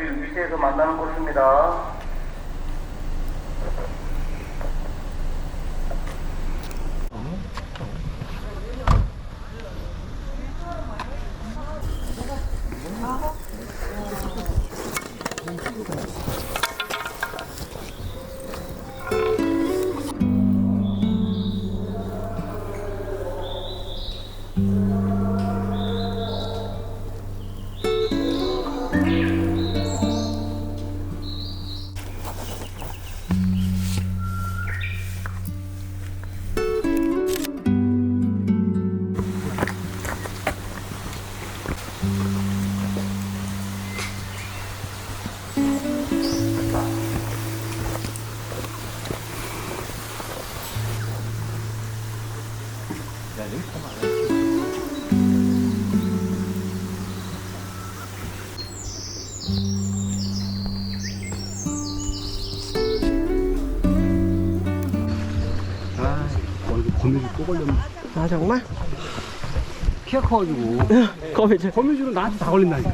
저희 위치에서 만나는 곳입니다. 걸렸네. 아 정말? 키가 커가지고. 거미줄 거미줄은 나한테 다 걸린다니까.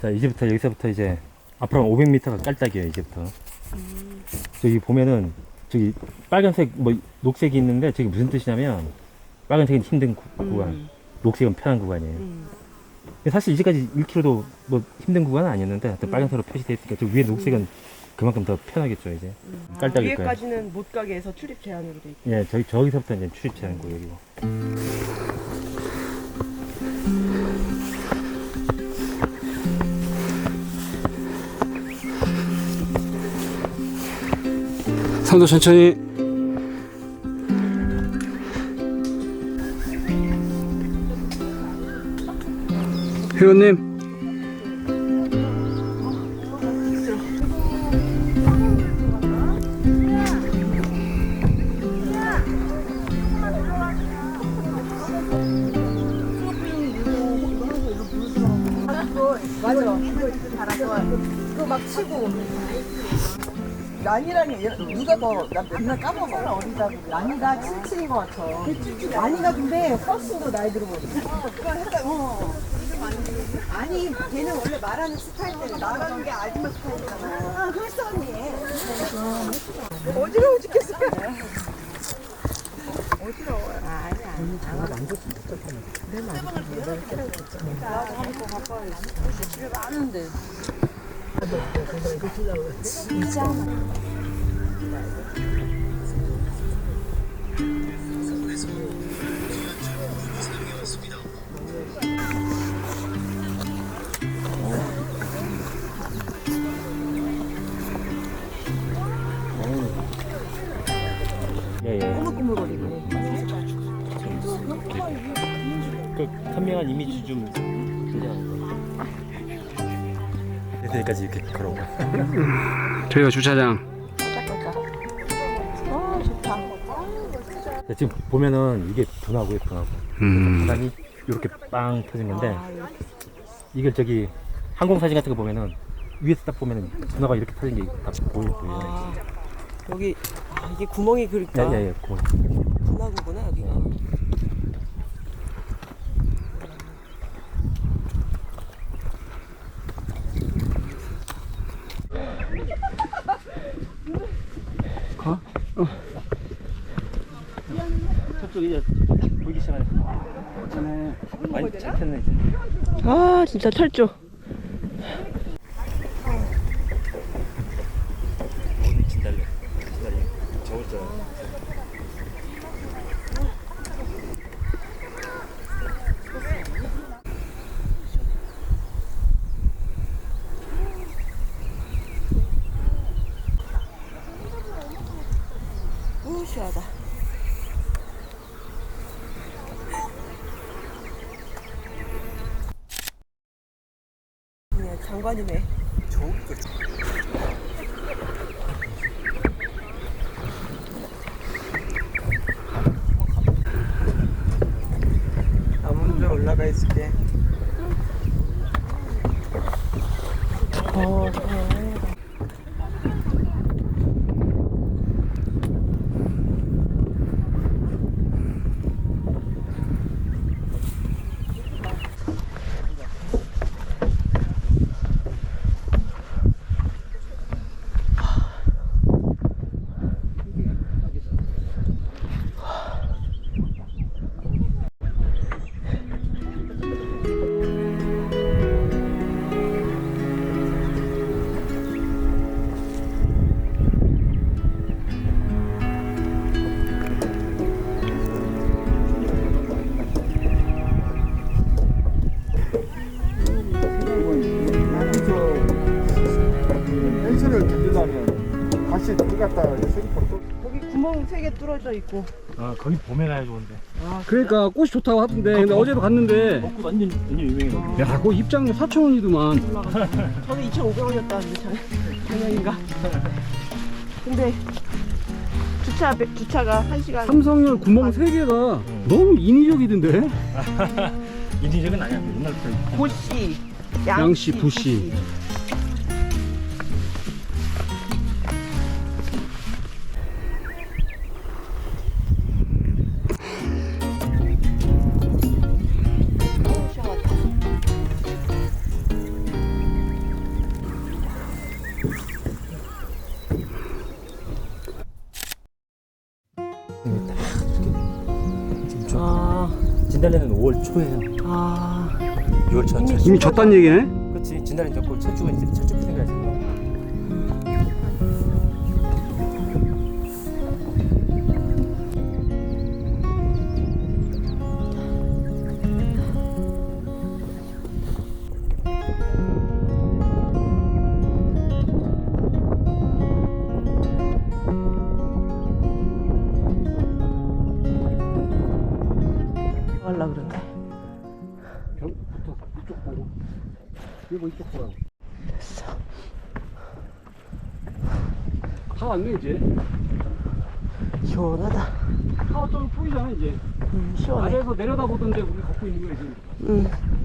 자 이제부터 여기서부터 이제 앞으로 한 500m가 깔짝이에요 이제부터 저기 보면은 저기 빨간색 뭐 녹색이 있는데 저기 무슨 뜻이냐면 빨간색은 힘든 구, 구간 녹색은 편한 구간이에요 근데 사실 이제까지 1km도 뭐 힘든 구간은 아니었는데 하여튼 빨간색으로 표시되어 있으니까 저 위에 녹색은 그만큼 더 편하겠죠 이제. 깔짝일 거예요. 위에까지는 못 가게 해서 출입 제한으로 돼 있고. 예 저기 저기서부터 이제 출입차는 구역이고. 상도 천천히. 회원님. 막 치고. 난이랑이 누가 더 나 맨날 까먹어. 어리다고 난이가 77인 것 같아. 난이가 근데 훨씬 더 나이 들어 보여 그걸 했다. 어 아니 걔는 원래 말하는 스타일대로 나가는 게 아줌마 스타일이잖아. 아 그랬어 언니. 어지러워 죽겠어 어지러워요 아니야 예예. 꾸물꾸물거리고 그 선명한 이미지 좀 여기까지 이렇게 걸어오고 저희가 주차장. 아 좋다 자, 지금 보면은 이게 분하고요 분하고 음. 이렇게 빵 터진 건데 이걸 저기 항공 사진 같은 거 보면은 위에서 딱 보면은 분화가 이렇게 터진 게 다 보여 보여요. 아, 여기 아, 이게 구멍이 그러니까 예예 예, 그 분화구구나 여기가 가? 저쪽 이제 보이기 시작하네. 전에 아 진짜 철조 오늘 진달래. 진달래. 저었잖아. 우 시원하다 그냥 장관이네. 나무 좀 올라가 있을게 거기 구멍 세 개 뚫어져 있고. 아 거기 봄에 가야 좋은데. 그러니까 꽃이 좋다고 하던데 근데 어제도 갔는데 벚꽃 완전 완전 유명해. 야 그거 입장 4,000원이더만 저는 2,500원이었다는데 작년인가. 근데 주차 주차가 1시간 삼성열 구멍 3개가 너무 인위적이던데 인위적은 아니야. 옛날부터. 고씨, 양씨, 부씨. 5월 초에요. 아. 6월 초. 첫 이미 졌단 얘기네 그렇지. 진달래 졌고 철쭉은 이제 철쭉 생각하 하려 그러네. 이쪽 보고 이거 이쪽 보라고 됐어. 다 왔네 이제 시원하다. 다좀 보이잖아 이제 음, 시원해. 아래에서 내려다보던데 우리 걷고 있는 거야 지금 음.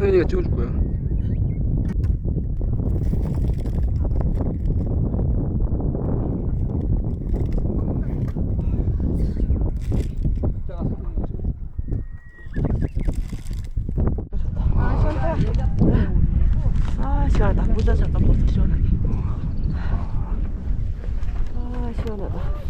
서현이가 찍어줄 거야 아 시원하다. 모자 잠깐 벗어 시원하게. 아 시원하다.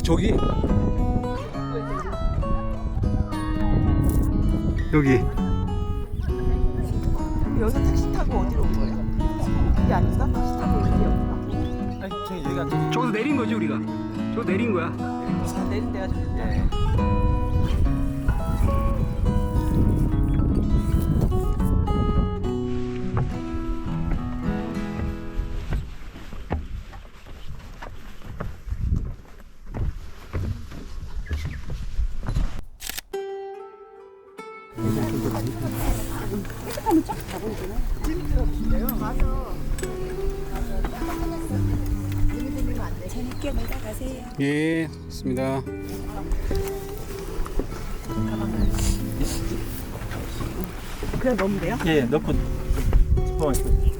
아 저기 여기 여기서 택시 타고 어디로 온 거예요? 이게 아닌가? 택시 타고 여기 없나? 아니 저기 여기가 저기서 내린 거지 우리가 저 내린 거야 아, 내린 데가 저긴데. 예 좋습니다. 그냥 넣으면 돼요? 예 넣고. 집어만 이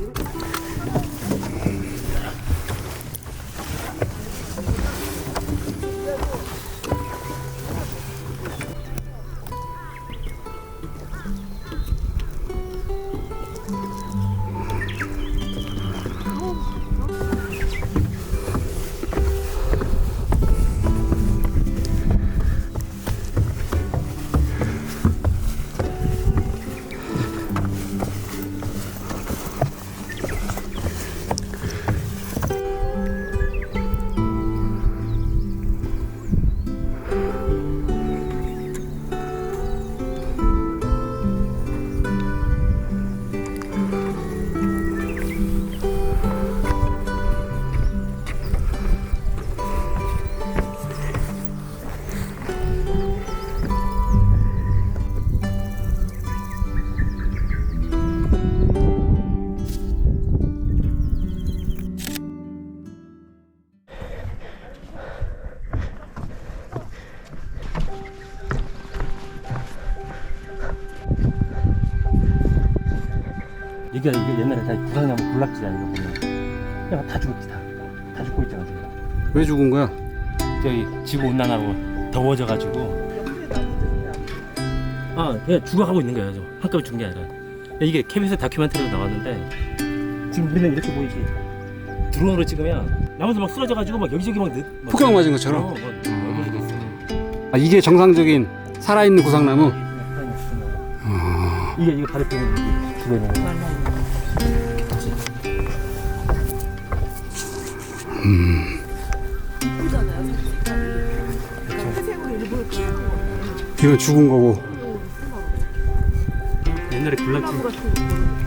옛날에 다 구상나무 군락지야 이거 보면 그냥 다 죽었지 다. 다 죽고 있잖아 지금. 왜 죽은 거야? 저기 지구 온난화로 더워져가지고 아 그냥 죽어가고 있는 거야 저 한꺼번에 죽은 게 아니라 이게 KBS 다큐멘터리로 나왔는데 지금 우리는 이렇게 보이지 드론으로 찍으면 나무도 막 쓰러져가지고 막 여기저기 막, 늦, 막 폭격 맞은 것처럼? 어, 막 있어 아, 이게 정상적인 살아있는 구상나무? 이게 이거 때문에 이게 죽어 있는 거야 거 이건 죽은 거고. 옛날에 군락지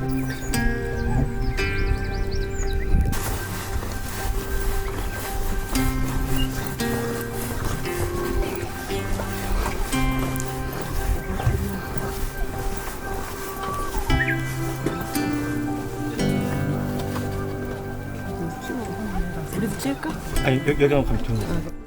우리도 찍을까? 아니 여, 여기 한번 가면 좋은 거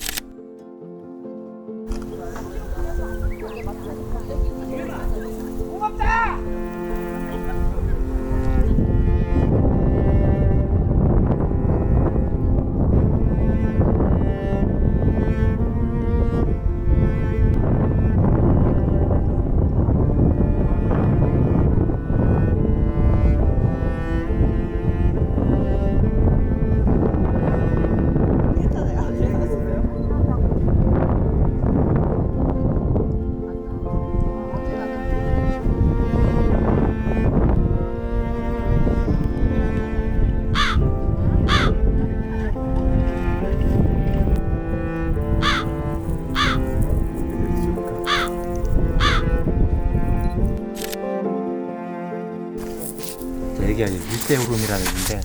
이제 일대 오름이라는 건데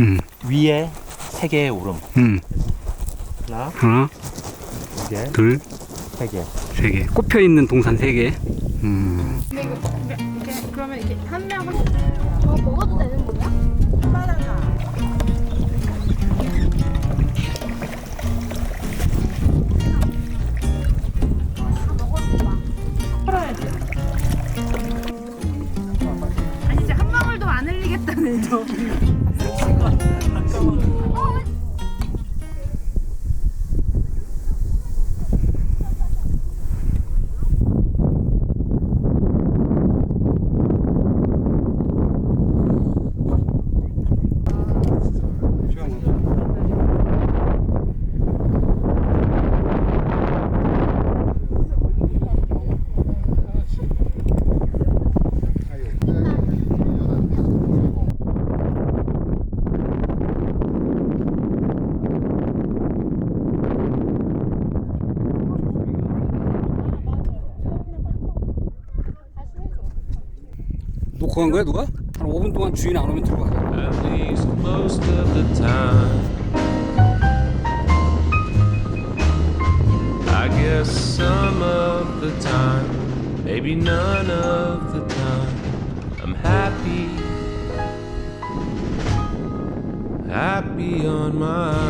음, 위에 세 개의 오름 음. 하나 하나, 두 개, 둘, 세 개. 세 개. 꼽혀 있는 동산 세 개. 음. 근데 이거 그러면 이렇게 한 명은 더 먹어도 되는 놓고 간 거야, 누가? 한 5분 동안 주인 안 오면 들어가. At least most of the time. I guess some of the time, maybe none of the time. I'm happy, happy on my